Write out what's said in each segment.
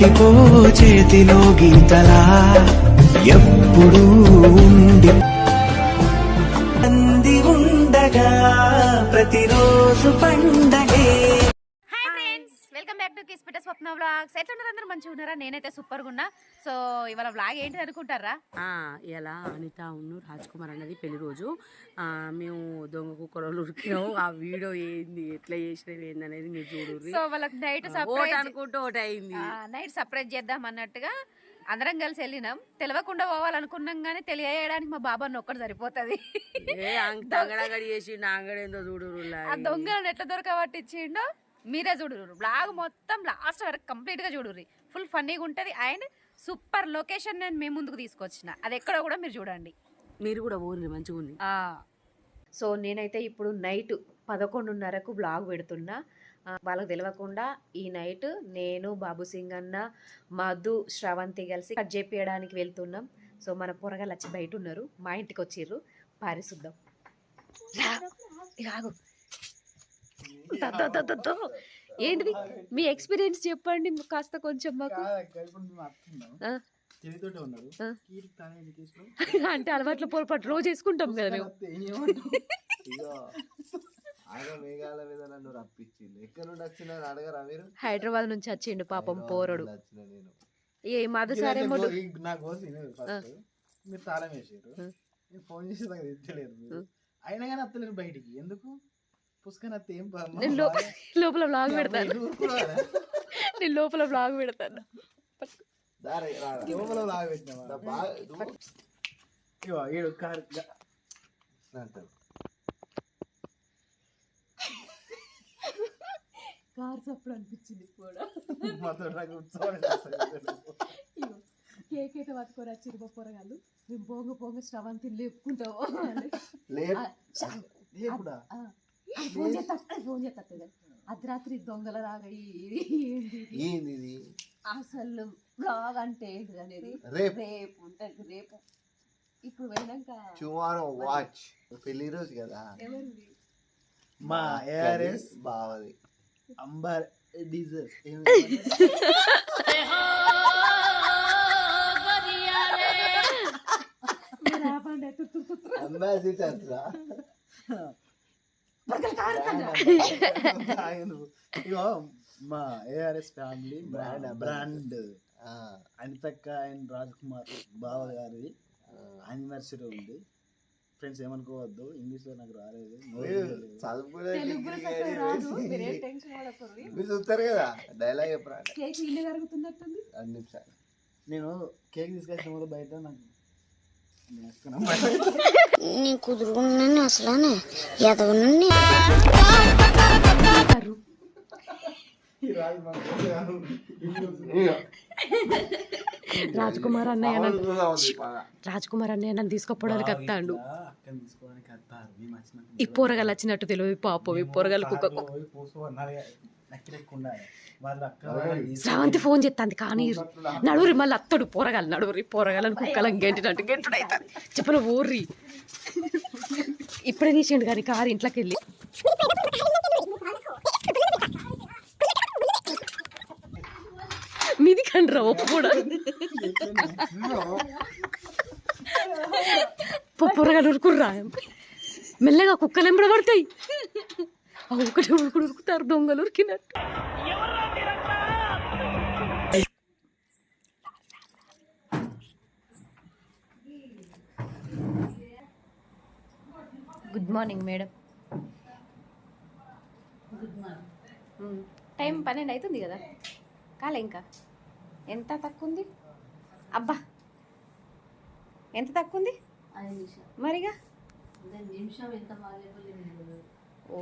ఉండిపో చేతిలో గీతలా. ఎప్పుడు ఉండి అంది ఉండగా ప్రతిరోజు పండగే. టు కిస్ పిట స్వప్న వ్లాగ్స్ ఎట్లా ఉన్నారు అందరూ? మంచిగా ఉన్నారా? నేనైతే సూపర్గా ఉన్నా. సో ఇవాళ వ్లాగ్ ఏంటి అనుకుంటారా? ఇలా అనిత ఉన్ను రాజ్ కుమార్ అన్నది పెళ్ళి రోజు. ఆ, మేము దొంగ కుక్కలు ఉరికినాము ఆ వీడియో ఏంది? ఎట్లా చేసినవి ఏంది అనేది మీరు చూడుర్రి. సో వాళ్ళకి నైట్ సర్ప్రైజ్ అనుకుంటూ ఒకటి అయింది. నైట్ సర్ప్రైజ్ చేద్దాం అన్నట్టుగా అందరం కలిసి వెళ్ళినాం. తెలియకుండా పోవాలనుకున్నాం కానీ తెలియజేయడానికి మా బాబాని ఒక్కటి సరిపోతుంది. నాగడేందో చూడుర్రు ఆ దొంగలను ఎట్లా దొరకబట్టించిండో మీరే చూడురు బ్లాగ్ మొత్తం లాస్ట్ వరకు కంప్లీట్గా చూడుర్రి. ఫుల్ ఫన్నీగా ఉంటది. అండ్ సూపర్ లొకేషన్ నేను మేము ముందుకు తీసుకొచ్చిన. అది ఎక్కడో కూడా మీరు చూడండి. మీరు కూడా ఊరి మంచిగా ఉంది. సో నేనైతే ఇప్పుడు నైట్ పదకొండున్నరకు బ్లాగ్ పెడుతున్నా. వాళ్ళకి తెలియకుండా ఈ నైట్ నేను బాబు సింగ్ అన్న మధు శ్రవంతి కలిసి కట్ చేపించడానికి వెళ్తున్నాం. సో మన పొరగాలు వచ్చి బయట ఉన్నారు. మా ఇంటికి వచ్చిర్రు. పారిశుద్ధాం ఇలాగు. ఏంటిది? మీ ఎక్స్పీరియన్స్ చెప్పండి కాస్త కొంచెం మాకు? అంటే అలవాట్ల పొరపాటు రోజు వేసుకుంటాం కదా మేము. మీద హైదరాబాద్ నుంచి వచ్చిండు పాపం పోరడు. ఏ వినదు ఫస్ట్. మీరు తాళం వేసారు ఫోన్ తెచ్చలేరు. అయినా కానీ అత్తలేరు బయటికి. ఎందుకు? నేను లోపల బ్లాగ్ పెడతాను? నేను లోపల బ్లాగ్ పెడతాను కార్ గ- అంటారు. కార్ అప్పుడు అనిపించింది కూడా. కేక్ అయితే పట్టుకొని వచ్చి పొరగాళ్ళు మేము పోంగ పోంగ శ్రవంతి లేపుకుంటాము లేదు లేపుడా? ఫోన్ చేస్తా ఫోన్ చేస్తా అర్ధరాత్రి దొంగల ఇది? ఏంది ఇది అసలు బ్లాగ్ అంటే ఏంటిది అనేది రేపు. రేపు ఉంటుంది రేపు. ఇప్పుడు పోయినాక టుమారో వాచ్ పెళ్ళి రోజు కదా? మా ఏఆర్ఎస్ బావది. అంబర్ డీజర్ అంబాసిడర్ మా ఏఆర్ఎస్ ఫ్యామిలీ బ్రాండ్ బ్రాండ్ ఆ, అనితక్క అండ్ రాజ్ కుమార్ బావ గారిది. యానివర్సరీ ఉంది. ఫ్రెండ్స్ ఏమనుకోవద్దు. ఇంగ్లీష్లో నాకు రాలేదు. మీరు చూస్తారు కదా డైలాగ్ నేను కేక్ తీసుకొచ్చిన కూడా బయట నాకు నీ కుదురుకున్నాను అసలు ఎదవనండి ఈ రాజు మాకు తెలుసు కాదు. రాజ్ కుమార్ అన్నయ్య నన్ను- మామూలుగా ఉంది బాగా. రాజ్ కుమార్ అన్నయ్య నన్ను తీసుకుపోవడానికి వస్తాడు ఈ పోరగాలు వచ్చినట్టు తెలియదు పాపం ఈ పోరగాలు కుక్క శ్రావంతి ఫోన్ చేస్తాంది కానీ నడువురి మళ్ళీ అత్తడు పోరగాలు నడువురి పోరగాలని కుక్కలను గెంటినట్టు గెంటుడు అవుతుంది చెప్పను ఊర్రి. ఇప్పుడే తీసిండు కానీ కారు ఇంట్లోకి వెళ్ళి మీది కండ్రా ఒప్పు కూడా పొరగాలు ఉరుకుర్రా. మెల్లగా కుక్కలు ఎంబడబడతాయి. ఆ ఒకటి ఉరుకుడు ఉరుకుతారు దొంగలు ఉరికినట్టు. గుడ్ మార్నింగ్ మేడం టైం పన్నెండు అవుతుంది కదా? కాలే ఇంకా. ఎంత తక్కువ ఉంది అబ్బా! ఎంత తక్కువ ఉంది మరిగా? ఓ.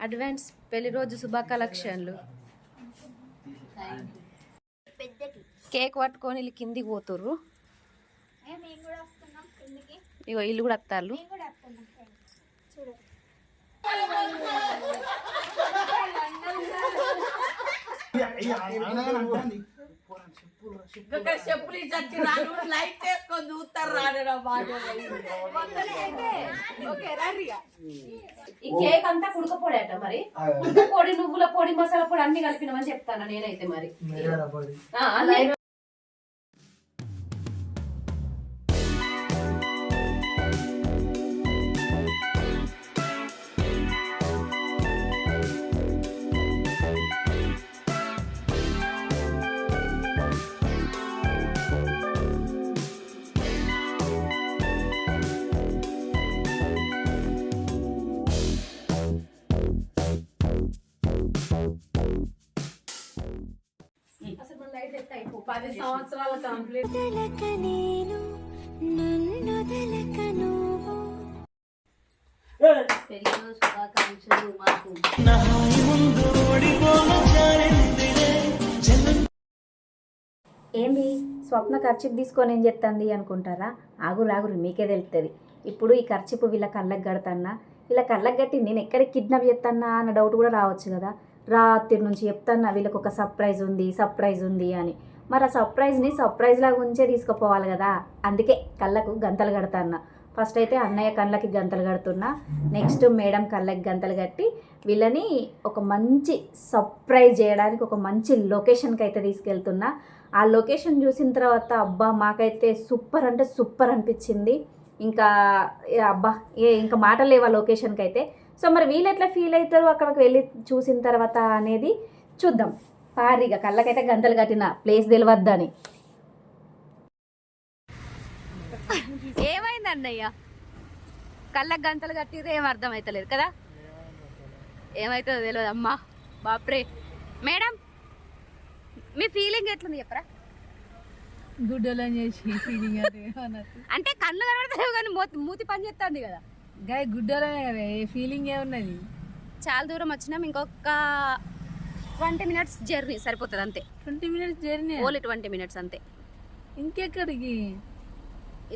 అడ్వాన్స్ పెళ్ళి రోజు శుభాకాంక్షలు. కేక్ పట్టుకొని వీళ్ళు కిందికి పోతుర్రు. ఇగో ఇల్లు కూడా చెప్పులు రాను లైట్ చూస్తారు బాగా ఈ కేక్ అంతా మరి. పొడి నువ్వుల పొడి మసాలా పొడి అన్ని కలిపినమని చెప్తాను నేనైతే మరి. సంవత్సరాల కంప్లీట్. పెళ్ళిలో శుభాకాంక్షలు మాకు. ఏంది? స్వప్న ఖర్చుకు తీసుకొని ఏం చెప్తుంది అనుకుంటారా? ఆగురు ఆగురు మీకే తెలుస్తుంది ఇప్పుడు ఈ ఖర్చుపు వీళ్ళ కళ్ళకు కడతాన్నా వీళ్ళ కళ్ళకు కట్టి నేను ఎక్కడికి కిడ్నాప్ చేస్తానా అన్న డౌట్ కూడా రావచ్చు కదా. రాత్రి నుంచి చెప్తాన్నా వీళ్ళకి ఒక సర్ప్రైజ్ ఉంది సర్ప్రైజ్ ఉంది అని. మరి ఆ సర్ప్రైజ్ని సర్ప్రైజ్ లాగా ఉంచే తీసుకుపోవాలి కదా. అందుకే కళ్ళకు గంతలు కడతాను ఫస్ట్ అయితే అన్నయ్య కళ్ళకి గంతలు కడుతున్నా. నెక్స్ట్ మేడం కళ్ళకి గంతలు కట్టి వీళ్ళని ఒక మంచి సర్ప్రైజ్ చేయడానికి ఒక మంచి లొకేషన్కి అయితే తీసుకెళ్తున్నా. ఆ లొకేషన్ చూసిన తర్వాత అబ్బా మాకైతే సూపర్ అంటే సూపర్ అనిపించింది. ఇంకా అబ్బా ఏ ఇంకా మాటలు లేవు ఆ లొకేషన్కి అయితే. సో మరి వీళ్ళు ఎట్లా ఫీల్ అవుతారు అక్కడికి వెళ్ళి చూసిన తర్వాత అనేది చూద్దాం. పారిగా కళ్ళకైతే గంతలు కట్టిన ప్లేస్ తెలియద్దని ఏమైంది అన్నయ్య కళ్ళకు గంతలు కట్టిరు ఏం అర్థమవుతలేదు కదా? ఏమవుతుందో తెలియదు అమ్మా బాప్రే. మేడం మీ ఫీలింగ్ ఎట్లుంది చెప్పరా? గుడ్డలని చేసి ఫీలింగ్ అంటే కళ్ళు కనబడతావు కానీ మూతి పని చేస్తుంది కదా. గాయ గుడ్డలనే కదా ఏ ఫీలింగ్ ఏమున్నది చాలా దూరం వచ్చినాం ఇంకొక ట్వంటీ మినిట్స్ జర్నీ సరిపోతుంది అంతే. Twenty minutes journey? Only twenty minutes అంతే. ఇంకెక్కడికి?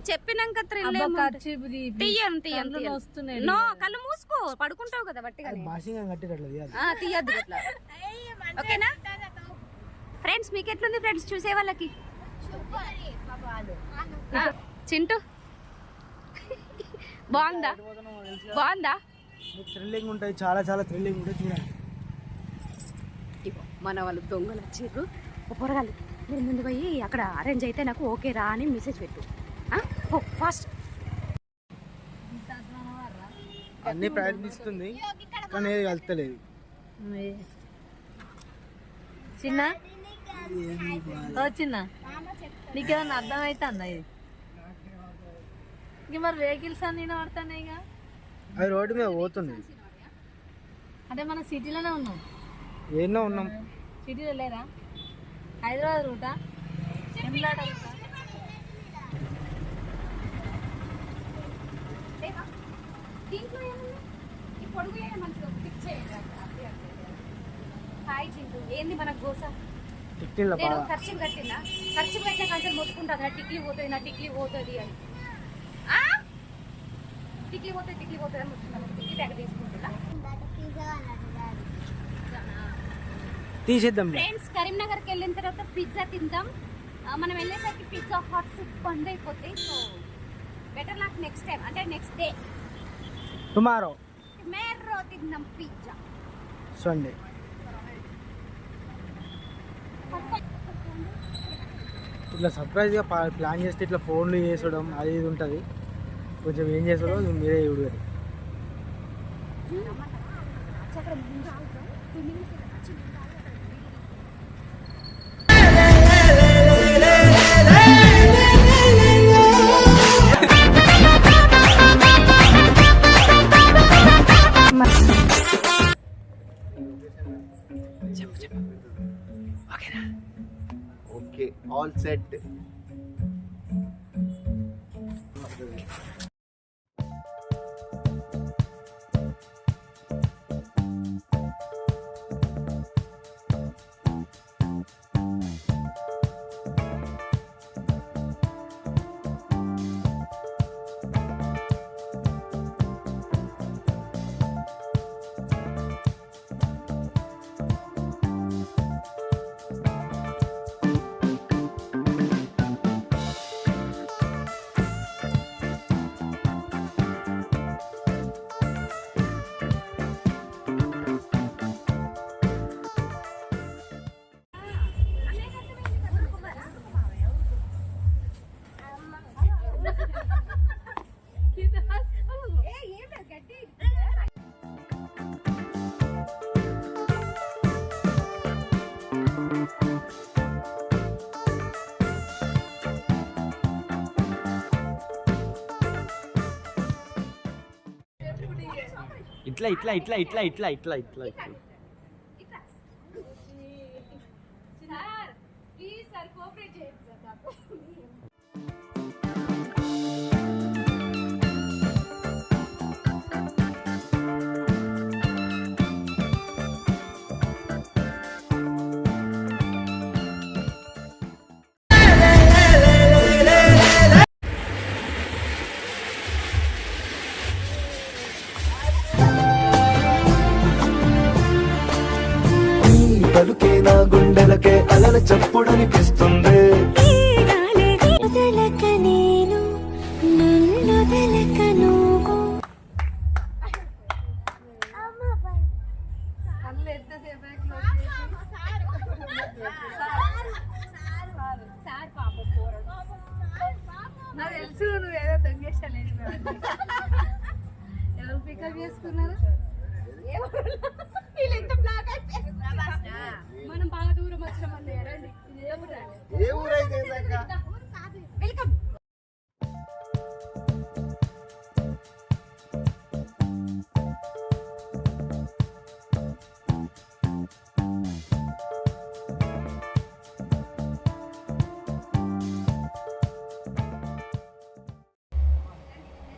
చెప్పినాక కళ్ళు తీయను. వస్తున్నాయి నో కళ్ళు మూసుకో పడుకుంటావు కదా తీయద్దు అట్లా. ఓకేనా? ఫ్రెండ్స్ మీకు ఎట్లుంది ఫ్రెండ్స్ చూసే వాళ్ళకి. చింటూ. బాగుందా? బాగుందా? థ్రిల్లింగ్ ఉంటాయి చాలా చాలా థ్రిల్లింగ్ ఉంటాయి చూడండి మన వాళ్ళు దొంగలు వచ్చిర్రు. ఓ పొరగాలి మీరు ముందు పోయి అక్కడ అరేంజ్ అయితే నాకు ఓకే రా అని మెసేజ్ పెట్టు. ఫాస్ట్ అన్ని ప్రయత్నిస్తుంది కానీ ఏది కలుతలేదు చిన్న? ఓ చిన్న నీకేమన్నా అర్థమవుతుందా ఇది? ఇంక మరి వెహికల్స్ అన్ని పడుతున్నాయి ఇక. అది రోడ్డు మీద పోతుంది అంటే మన సిటీలోనే ఉన్నాం. ఎన్నో ఉన్నాం. సిటీలో లేరా? హైదరాబాద్ రూటా? ఎంలాడ రూటా? దీంట్లో ఏముంది? ఈ పొడుగు ఏ మంచిగా పిక్ చేయండి హాయ్ చింటూ ఏంది మనకు గోస? టిక్కిళ్ళ నేను ఖర్చు కట్టినా ఖర్చు నా టిక్లీ పోతుంది నా టిక్లీ పోతుంది అని. ఆ? టిక్లీ పోతుంది టిక్లీ పోతుంది అని మొత్తుకున్నాను టిక్లీ బ్యాగ్ తీసుకుంటున్నా. తీసేద్దాం ఫ్రెండ్స్ కరీంనగర్కి వెళ్ళిన తర్వాత పిజ్జా తిందాం. మనం వెళ్ళేసరికి పిజ్జా హాట్ బంద్ అయిపోతాయి. సో బెటర్ నాకు నెక్స్ట్ టైం అంటే నెక్స్ట్ డే టుమారో మేర్రో తిందాం పిజ్జా సండే ఇట్లా సర్ప్రైజ్గా ప్లాన్ చేస్తే ఇట్లా ఫోన్లు చేసుడం అది ఇది ఉంటుంది. కొంచెం ఏం చేస్తారో మీరే చూడు మరి. అక్కడ ముందు ఇట్లా ఇట్లా ఇట్లా ఇట్లా ఇట్లా ఇట్లా ఇట్లా ఇట్లా చెప్పుడని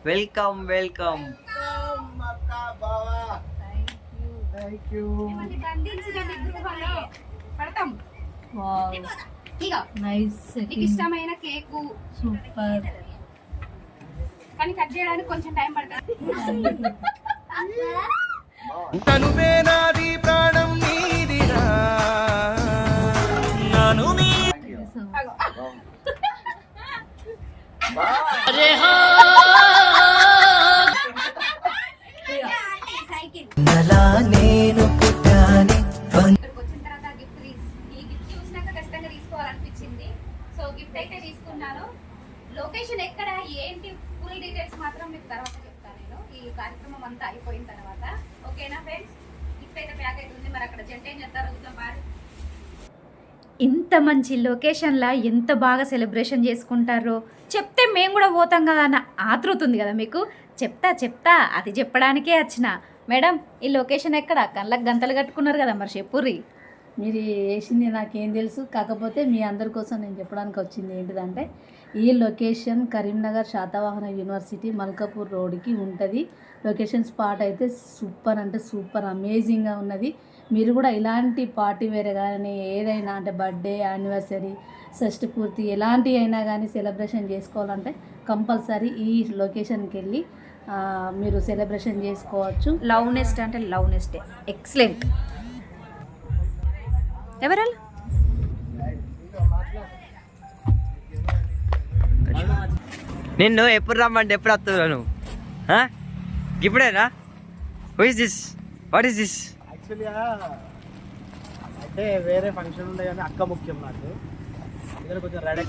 Welcome, welcome. Welcome, Mata Bawa. Thank you. Thank you. Wow. Nice నీకు ఇష్టమైన కేకు సూపర్ కానీ కట్ చేయడానికి కొంచెం టైం పడుతుంది తనువే నాది ప్రాణం నీదిరా Thank you. నేను పుట్టాని. వచ్చిన తర్వాత గిఫ్ట్ తీస్ ఈ గిఫ్ట్ చూసినాక ఖచ్చితంగా తీసుకోవాలనిపించింది. సో గిఫ్ట్ అయితే తీసుకున్నాను. లొకేషన్ ఎక్కడ ఏంటి ఫుల్ డీటెయిల్స్ మాత్రం మీకు తర్వాత చెప్తాను నేను. ఈ కార్యక్రమం అంతా అయిపోయిన తర్వాత. ఓకేనా ఫ్రెండ్స్ గిఫ్ట్ అయితే ప్యాక్ అవుతుంది మరి అక్కడ జంట ఏం చెప్తారో చూద్దాం బాగా ఇంత మంచి లొకేషన్లో ఎంత బాగా సెలబ్రేషన్ చేసుకుంటారో చెప్తే మేము కూడా పోతాం కదా అన్న ఆతృత ఉంది కదా మీకు? చెప్తా చెప్తా అది చెప్పడానికే వచ్చిన మేడం ఈ లొకేషన్ ఎక్కడ? కళ్ళకు గంతలు కట్టుకున్నారు కదా మరి చెప్పుర్రి మీరు వేసింది నాకేం తెలుసు. కాకపోతే మీ అందరి కోసం నేను చెప్పడానికి వచ్చింది ఏంటిదంటే ఈ లొకేషన్ కరీంనగర్ శాతవాహన యూనివర్సిటీ మల్కాపూర్ రోడ్కి ఉంటుంది. లొకేషన్ స్పాట్ అయితే సూపర్ అంటే సూపర్ అమేజింగ్గా ఉన్నది. మీరు కూడా ఇలాంటి పార్టీ వేరే కానీ ఏదైనా అంటే బర్త్డే యానివర్సరీ షష్టి పూర్తి ఎలాంటి అయినా కానీ సెలబ్రేషన్ చేసుకోవాలంటే కంపల్సరీ ఈ లొకేషన్కి వెళ్ళి మీరు సెలబ్రేషన్ చేసుకోవచ్చు. లవ్ నెస్ట్ అంటే లవ్ నెస్టే ఎక్సలెంట్ ఎవరాలు నిన్ను ఎప్పుడు రమ్మంటే ఎప్పుడు వస్తున్నావు నువ్వు? ఇప్పుడేనా? Who is this what is this యాక్చువల్గా అంటే వేరే ఫంక్షన్ ఉండే కానీ అక్క ముఖ్యం నాకు. ఇద్దరు కొంచెం రెడీ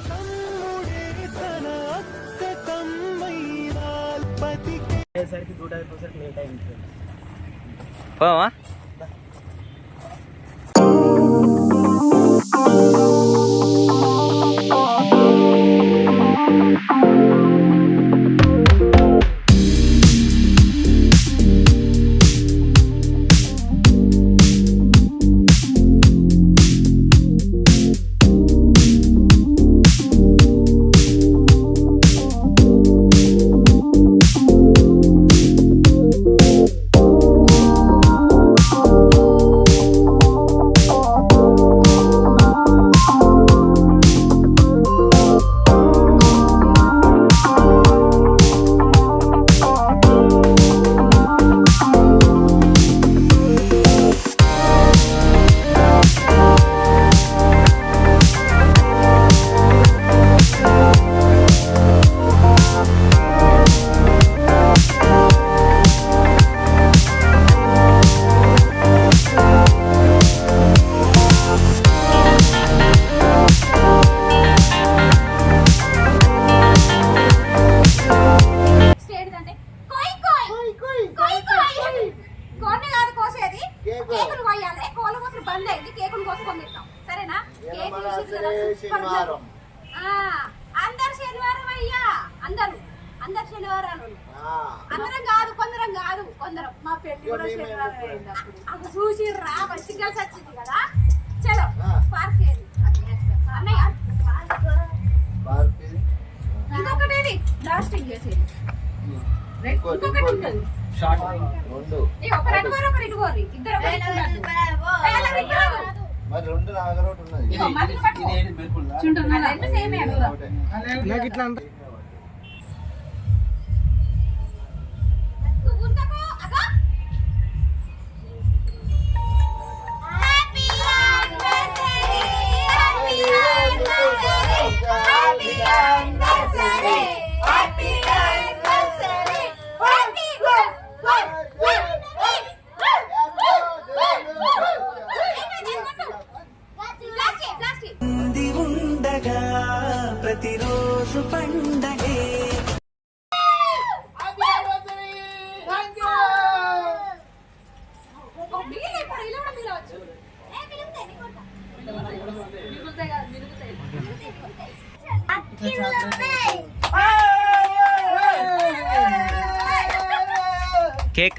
అయ్యేసరికి డ్యూటీ అయిపోయేసరికి లేట్ అయింది. పోవా అందరం కాదు కొందరం కాదు కొందరం. మా పెళ్ళి కూడా అప్పుడు. చూసి రా మంచి వచ్చింది కదా. చలో పార్క్ అన్నయ్య. ఇదొకటేది లాస్టింగ్ చేసేది. ఇంకొకటి ఉండదు నాకు ఇట్లా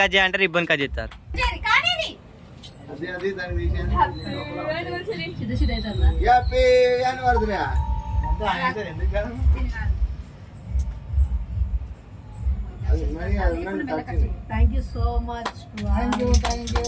కట్ చేయాలంటే రిబ్బన్ కట్ చేస్తారు thank you so much thank you thank you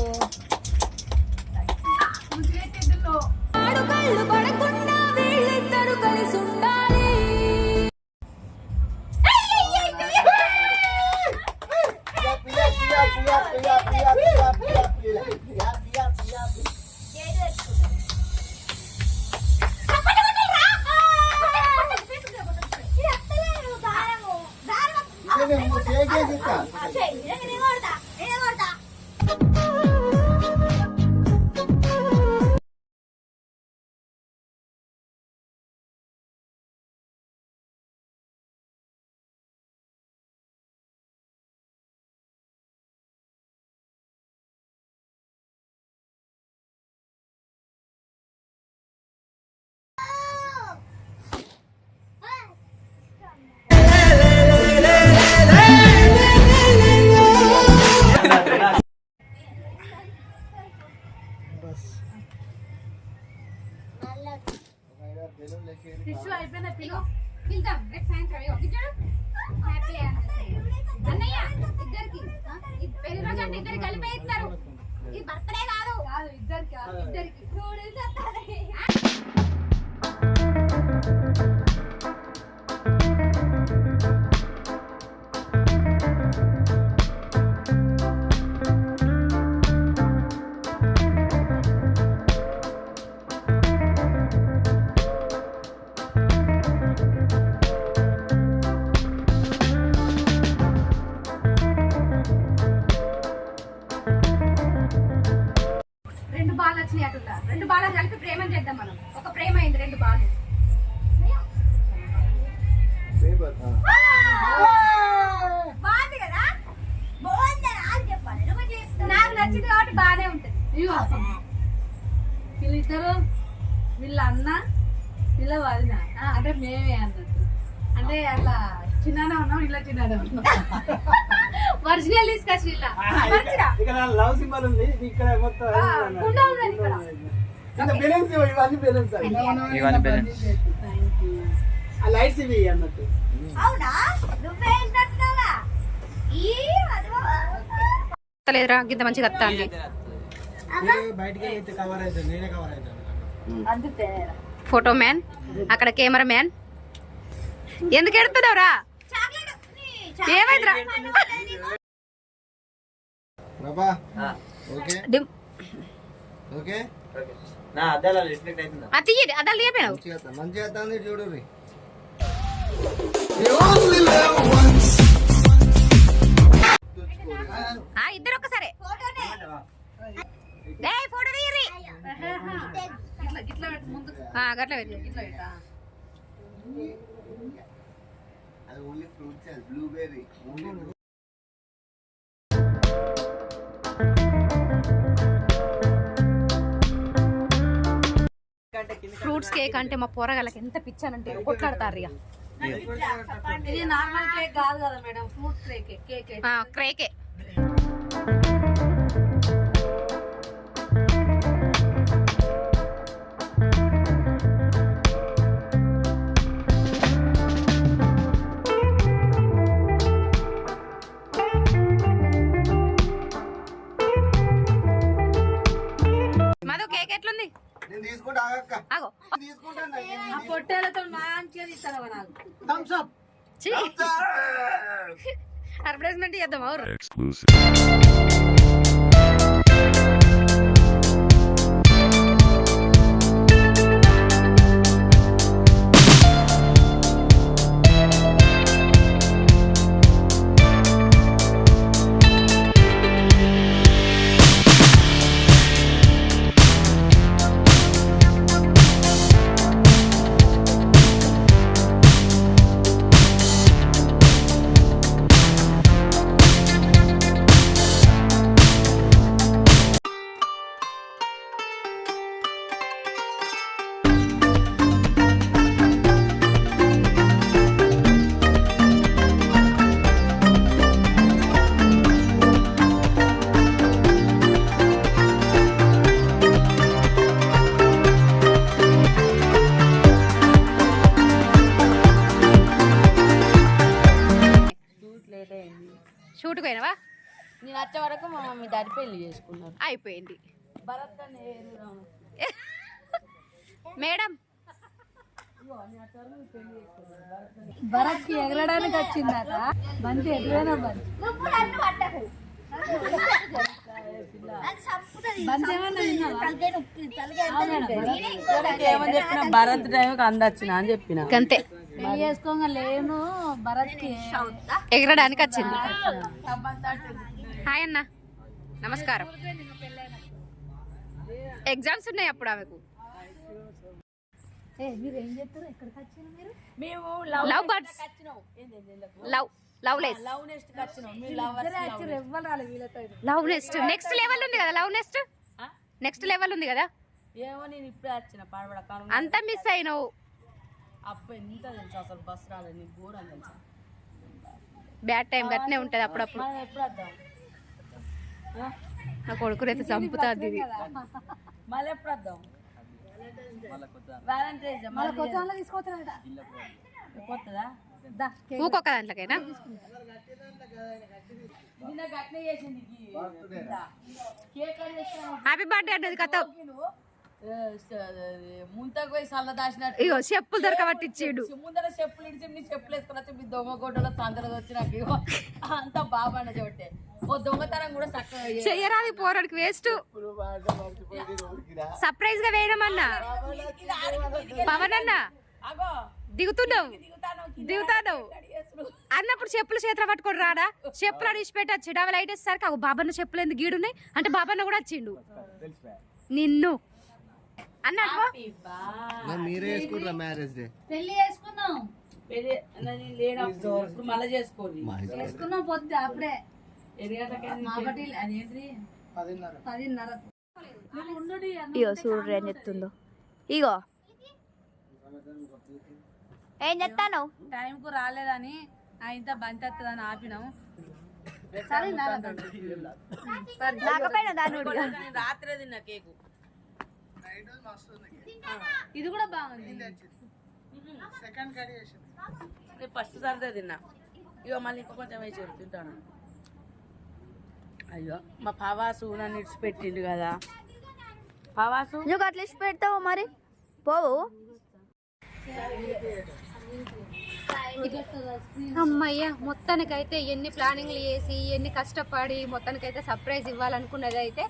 tissue అయిపోయిన పిలు వెళ్దాం రేపు సాయంత్రం హ్యాపీ అన్నయ్య ఇద్దరికి. పెళ్ళి రోజు అంటే ఇద్దరికి కలిపే ఇస్తారు. ఇది బర్త్డే కాదు. కాదు ఇద్దరికి ఇద్దరికి. నూడిల్స్ లవ్ సింబల్ ఉంది. ఇక్కడ మొత్తం బెలూన్స్ ఇవన్నీ బెలూన్స్ ఇవన్నీ ఆ లైట్స్ ఇవి అన్నట్టు. లేదురా గింత మంచిగా వస్తాంది ఫోటో మ్యాన్ అక్కడ కెమెరా మ్యాన్ ఎందుకు ఎడుతున్నావురా? ఏమైందిరా? బాబా ఓకే డిమ్- ఓకే నా అద్దాల రిఫ్లెక్ట్ అవుతుందా అది అద్దాలు వస్తా. మంచిగా వస్తుంది చూడు ఆ ఇద్దరు ఒక్కసారి డేయ్, ఫోటో తీయరి ఇట్లా ఇట్లా పెట్టు ముందు ఆ, గట్ల పెట్టు ఇట్లా పెట్టా అది only fruits blueberry fruits cake అంటే మా పోరగాళ్ళకి ఎంత పిచ్చానంటే కొట్లాడతారు ఇక. ఇది నార్మల్ కేక్ కాదు కదా మేడం ఫ్రూట్ కేక్ కేక్. ఆ, చేద్దాం ఎవరు భరత్కి ఎగరడానికి వచ్చిందాక బంతి ఎటువైనా బంతి ఏమని చెప్పిన భరత్ టైంకి అందొచ్చిన అని చెప్పిన. అంతే చేసుకోగా లేను భరత్కి ఎగరడానికి వచ్చింది. హాయ్ అన్న. నమస్కారం. ఎగ్జామ్స్ ఉన్నాయి అప్పుడు ఆమెకు. మీరు ఏం చేస్తారు? ఎక్కడికి వచ్చారు మీరు? మేము love birds. Love? Love less love మీ లవ్ నెక్స్ట్. లెవెల్ ఉంది కదా లవ్ నెక్స్ట్? నెక్స్ట్ లెవెల్ ఉంది కదా? ఏమో నేను ఇప్పుడే వచ్చిన పడబడ కాను అంతా మిస్ అయినావు. అప్పు ఎంత తెలుసు అసలు బస్ రాలేదు నీకు ఘోరం తెలుసా? బ్యాడ్ టైం గట్నే ఉంటది అప్పుడప్పుడు. మనం ఎప్పుడు వద్దాం? నా కొడుకునైతే చంపుతుంది ఇది. మళ్ళీ ఎప్పుడు వద్దాం? మళ్ళీ కొత్త తీసుకొస్తారట కొత్తదా దాంట్లోకైనా హ్యాపీ బర్త్డే అన్నది కథ. ముంతకు పోయి సల్ల దాచినట్టు. ఇగో చెప్పులు దొరకబట్టిచ్చిండు ముందర చెప్పులు ఇడిచి మీ చెప్పులు వేసుకుని వచ్చి మీ దొంగ గొడ్డలో సందరది వచ్చి నాకు ఇగో అంతా బాబా అన్న చోటే ఓ దొంగతనం కూడా చక్కగా చేయ- చెయ్యరాది పోరాడికి వేస్ట్. సర్ప్రైజ్గా వేయడమన్నా? పవన్ అన్న అగో. దిగుతున్నావు. దిగుతాను అన్నప్పుడు చెప్పులు చేతులు పట్టుకొని రాడా? చెప్పులు అడిగి పెట్టచ్చు డబల్ లైట్ వేసేసరికి అగో బాబన్న చెప్పులు ఎందుకు గీడున్నాయి? అంటే బాబన్న కూడా వచ్చిండు. నిన్ను. అన్న అట్వా? మీరే వేసుకుంటారా మ్యారేజ్ డే పెళ్ళి చేసుకున్నాం పెళ్ళి నేను లేనప్పుడు ఇప్పుడు మళ్ళీ చేసుకోండి. చేసుకున్నాం పొద్దు అప్పుడే. అదేంటి పదిన్నర. ఇగో చూడు ఏం చెప్తుందో ఇగో. ఏం చెప్తాను టైంకు రాలేదని ఆయన బంతి వస్తుందని ఆపినాం. రాత్రే తిన్నా కేకు. ఇది కూడా బాగుంది. నేను ఫస్ట్ సార్దే తిన్నా. ఇగో మళ్ళీ ఇంకో కొంచెం వేసి తింటాను? అయ్యో మా పవాసు నన్ను ఇడిచిపెట్టిండు కదా. పవాసు నువ్వు అట్లా ఇచ్చి పెడతావు మరి? పోవు. అమ్మయ్య మొత్తానికైతే ఎన్ని ప్లానింగ్లు చేసి ఎన్ని కష్టపడి మొత్తానికైతే సర్ప్రైజ్ ఇవ్వాలనుకున్నది అయితే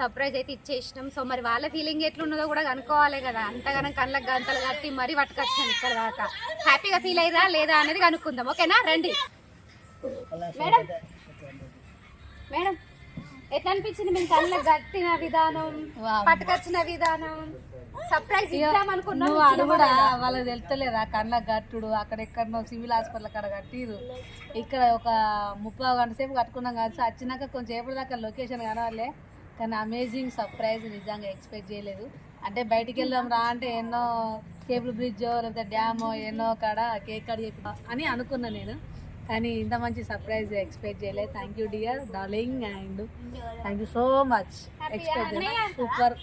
సర్ప్రైజ్ అయితే ఇచ్చేసినాం. సో మరి వాళ్ళ ఫీలింగ్ ఎట్లున్నదో కూడా కనుక్కోవాలి కదా. అంతగానం కళ్ళకి గంతలు కట్టి మరీ పట్టుకొచ్చాను ఇక్కడ దాకా. హ్యాపీగా ఫీల్ అయ్యారా లేదా అనేది కనుక్కుందాం. ఓకేనా రండి. మేడం? మేడం ఎట్లా అనిపించింది మేము కళ్ళకి కట్టిన విధానం పట్టుకొచ్చిన విధానం? సర్ప్రైజ్ నువ్వు అది కూడా వాళ్ళకి తెలుస్తలేదా కళ్ళ గట్టుడు అక్కడెక్కడనో సివిల్ హాస్పిటల్ అక్కడ కట్టిరు. ఇక్కడ ఒక ముప్పై గంట సేపు కట్టుకున్నాం కానీ వచ్చినాక కొంచెం సేపటి దాకా లొకేషన్ కనవాలే కానీ అమేజింగ్ సర్ప్రైజ్ నిజంగా ఎక్స్పెక్ట్ చేయలేదు. అంటే బయటికి వెళ్దాం రా అంటే ఎన్నో కేబుల్ బ్రిడ్జ్ లేకపోతే డ్యామ్ ఎన్నో కాడ కేక్ కట్ చెప్పి అని అనుకున్నా నేను. కానీ ఇంత మంచి సర్ప్రైజ్ ఎక్స్పెక్ట్ చేయలేదు. Thank you dear darling and thank you so much expect super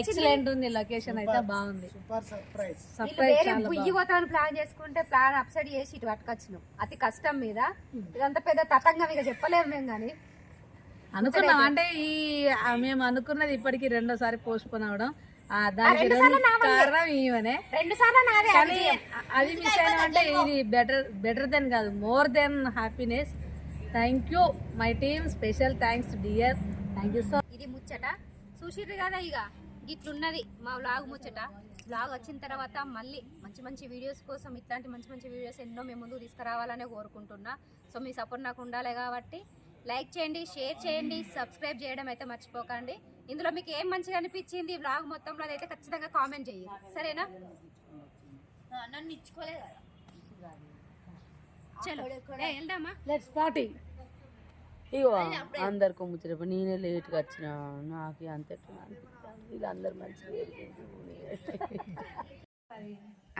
excellent ఉంది లొకేషన్ అయితే బాగుంది. సూపర్ సర్ప్రైజ్ సర్ప్రైజ్ ప్లాన్ చేసుకుంటే ప్లాన్ అప్సైడ్ చేసి ఇటు పట్టుకొచ్చినాం. అతి కష్టం మీద. ఇదంతా పెద్ద తతంగం ఇక చెప్పలేము మేము కానీ. అనుకున్నాం. అంటే ఈ మేము అనుకున్నది ఇప్పటికి రెండోసారి పోస్ట్ పోన్ అవడం దానికి. కారణం ఈమెనే. కానీ. అది మిస్ అయినా అంటే ఇది బెటర్ బెటర్ దెన్ కాదు more than happiness thank you my team special thanks dear thank you so ఇది ముచ్చట. చూసిర్రు కదా ఇక. ఇట్లున్నది మా వ్లాగ్ ముచ్చట. వ్లాగ్ వచ్చిన తర్వాత మళ్ళీ మంచి మంచి వీడియోస్ కోసం ఇట్లాంటి మంచి మంచి వీడియోస్ ఎన్నో మేము ముందుకు తీసుకురావాలనే కోరుకుంటున్నా. సో మీ సపోర్ట్ నాకు ఉండాలి కాబట్టి లైక్ చేయండి షేర్ చేయండి సబ్స్క్రైబ్ చేయడం అయితే మర్చిపోకండి. ఇందులో మీకు ఏం మంచిగా అనిపించింది? వ్లాగ్ మొత్తంలో అదైతే ఖచ్చితంగా కామెంట్ చేయండి. సరేనా? నన్ను ఇచ్చుకోలే కదా. చలో. ఏ, వెళ్దామా? లెట్స్ పార్టీ ఇగో అందరికి ముచ్చట నేనే లేట్గా వచ్చిన. నాకు అంత వీళ్ళందరూ మంచిగా.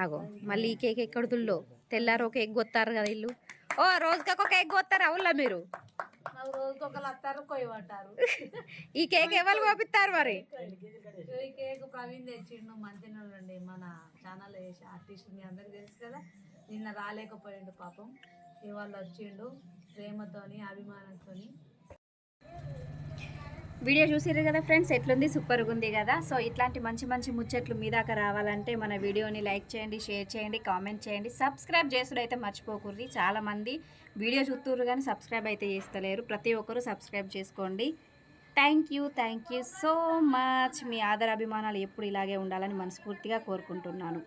అగో మళ్ళీ ఈ కేక్ ఎక్కడుతుందో తెల్లారు ఒక ఎగ్ కొత్తారు కదా ఇల్లు ఓ రోజుకొక ఎగ్ కొత్తారు అవులా మీరు? నాకు రోజుకి ఒకరు వస్తారు కొయ్యి పట్టారు ఈ కేక్ ఎవరు కోపిస్తారు మరి? ఈ కేక్ ప్రవీణ్ తెచ్చిండు మంచినోళ్ళండి మన ఛానల్ వేసి ఆర్టిస్ట్ మీ అందరికి తెలుసు కదా? నిన్న రాలేకపోయిండు పాపం. ఇవాళ వచ్చిండు ప్రేమతోని అభిమానంతోని. వీడియో చూసిర్రు కదా ఫ్రెండ్స్? ఎట్లుంది? సూపర్గా ఉంది కదా? సో ఇట్లాంటి మంచి మంచి ముచ్చట్లు మీ దాకా రావాలంటే మన వీడియోని లైక్ చేయండి షేర్ చేయండి కామెంట్ చేయండి. సబ్స్క్రైబ్ చేసుడు అయితే మర్చిపోకూడదు చాలా మంది వీడియో చూస్తుర్రు కానీ సబ్స్క్రైబ్ అయితే చేస్తలేరు. ప్రతి ఒక్కరూ సబ్స్క్రైబ్ చేసుకోండి. Thank you thank you so much మీ ఆదర అభిమానాలు ఎప్పుడు ఇలాగే ఉండాలని మనస్ఫూర్తిగా కోరుకుంటున్నాను.